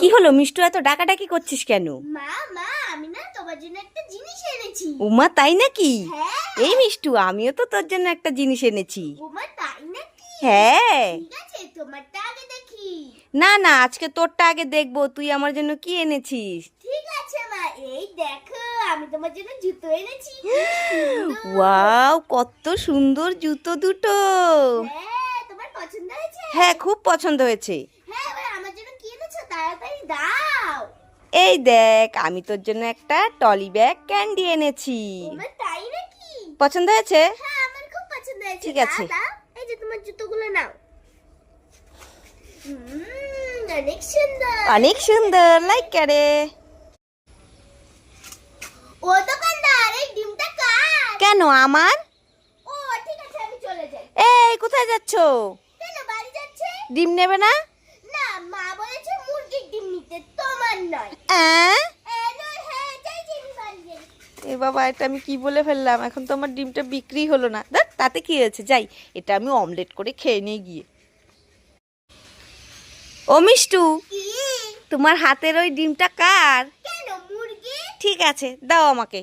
কি হলো মিষ্টু এত ডাকাডাকি করছিস কেন? মা মা আমি না তোমার জন্য একটা জিনিস এনেছি। উমা তাই নাকি? হ্যাঁ। এই মিষ্টু আমিও তো তোর জন্য একটা জিনিস এনেছি। ওমা তাই নাকি? হ্যাঁ। ঠিক আছে তোমারটা আগে দেখি। না না আজকে তোরটা আগে দেখব তুই আমার জন্য কি এনেছিস? ঠিক আছে মা এই দেখো আমি তোমার জন্য জুতো এনেছি। ওয়াও কত সুন্দর জুতো দুটো। হ্যাঁ তোমার পছন্দ হয়েছে? হ্যাঁ খুব পছন্দ হয়েছে হ্যাঁ এবার আমার জন্য কি এনেছো তাড়াতাড়ি দাও এই দেখ আমি তোর জন্য একটা টলি ব্যাগ ক্যান্ডি এনেছি। তাই নাকি? পছন্দ হয়েছে? হ্যাঁ আমার খুব পছন্দ হয়েছে। ঠিক আছে। এই যে তোমার জুতোগুলো নাও। অনেক সুন্দর। অনেক সুন্দর লাইক করে। ও দোকানদার এই ডিমটা কার? কেন আমার? ও ঠিক আছে আমি চলে যাই। এই কোথায় যাচ্ছ? কেন বাড়ি যাচ্ছে? ডিম নেবে না মা বলেছে মুরগির ডিম নিতে তোমার নয় অ্যাঁ? এ বাবা এটা আমি কি বলে ফেললাম? এখন তো আমার ডিমটা বিক্রি হলো না। দেখ তাতে কি হয়েছে? যাই এটা আমি অমলেট করে খেয়ে নিয়ে গিয়ে। ও মিষ্টু তোমার হাতের ওই ডিমটা কার? ঠিক আছে দাও আমাকে।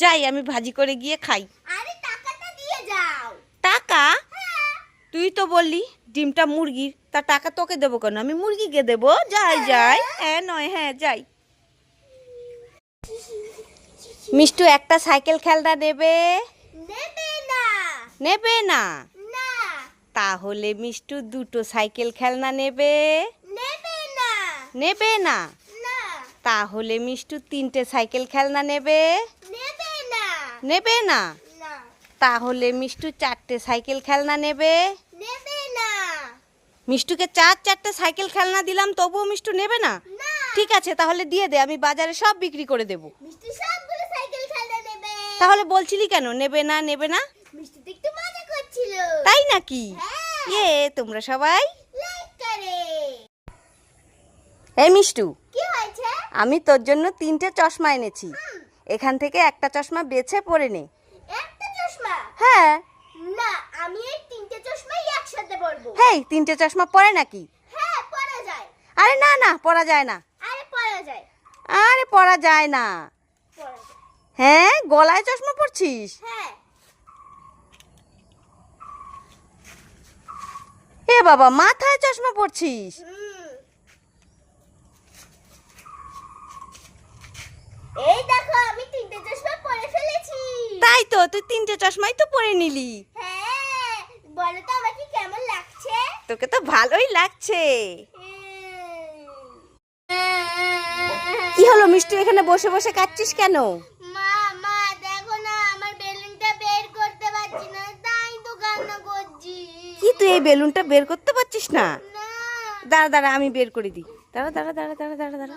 যাই আমি ভাজি করে গিয়ে খাই আরে টাকাটা দিয়ে যাও টাকা হ্যাঁ তুই তো বললি ডিমটা মুরগির তা টাকা তোকে দেবো কেন? আমি মুরগিকে দেবো? যাই যাই। হ্যাঁ নয় হ্যাঁ যাই। মিষ্টু একটা সাইকেল খেলনা নেবে? নেবে না। নেবে না? না। তাহলে মিষ্টু দুটো সাইকেল খেলনা নেবে? নেবে না। তাহলে মিষ্টু তিনটে সাইকেল খেলনা নেবে? নেবে না। তাহলে মিষ্টু চারটে সাইকেল খেলনা নেবে? নেবে না। মিষ্টুকে চার চারটে সাইকেল খেলনা দিলাম তবুও মিষ্টু নেবে না? ঠিক আছে তাহলে দিয়ে দে আমি বাজারে সব বিক্রি করে দেব। মিষ্টি সবগুলো সাইকেল খেলনা নেবে। তাহলে বলছিলি কেন নেবে না নেবে না? মিষ্টি একটু মজা করছিল। তাই নাকি? হ্যাঁ। ইয়ে তোমরা সবাই? লাইক করে। এই মিষ্টু কি হয়েছে? আমি তোর জন্য তিনটে চশমা এনেছি। এখান থেকে একটা চশমা বেছে পরে নে। একটা চশমা? হ্যাঁ। না আমি এই তিনটে চশমাই একসাথে পরবো হেই তিনটে চশমা পরে নাকি? হ্যাঁ পরা যায়। আরে না না পরা যায় না। আরে পরা যায়। আরে পরা যায় না। হ্যাঁ গলায় চশমা পরছিস? হ্যাঁ। এ বাবা মাথায় চশমা পরছিস? এই দেখো আমি তিনটে চশমা পরে ফেলেছি। তাই তো তুই তিনটে চশমাই তো পরে নিলি। কেমন লাগছে? তোকে তো ভালোই লাগছে। কি হলো মিষ্টি এখানে বসে বসে কাচ্ছিস কেন? মা মা দেখো না আমার বেলুনটা বের করতে পারছি না তাই তো কান্না করছি। কি তুই এই বেলুনটা বের করতে পারছিস না? না। দাঁড়া দাঁড়া আমি বের করে দিই। দাঁড়া দাঁড়া দাঁড়া দাঁড়া দাঁড়া দাঁড়া।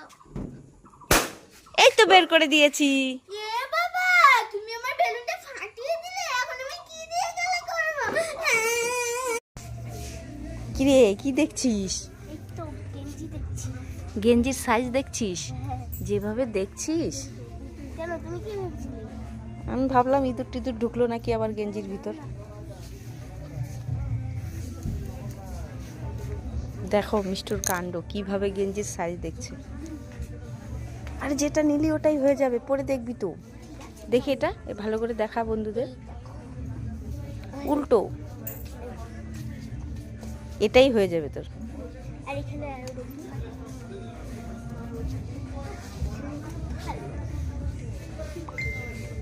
এই তো বের করে দিয়েছি। কি রে কি দেখছিস গেঞ্জির সাইজ দেখছিস? হ্যাঁ। যেভাবে দেখছিস। আমি ভাবলাম ইঁদুর টিঁদুর ঢুকলো নাকি আবার গেঞ্জির ভিতর। দেখো মিষ্টুর কাণ্ড কীভাবে গেঞ্জির সাইজ দেখছে। আর যেটা নিলি ওটাই হয়ে যাবে পরে দেখবি তো। দেখি এটা ভালো করে দেখা বন্ধুদের। উল্টো। এটাই হয়ে যাবে তোর। আর এখানে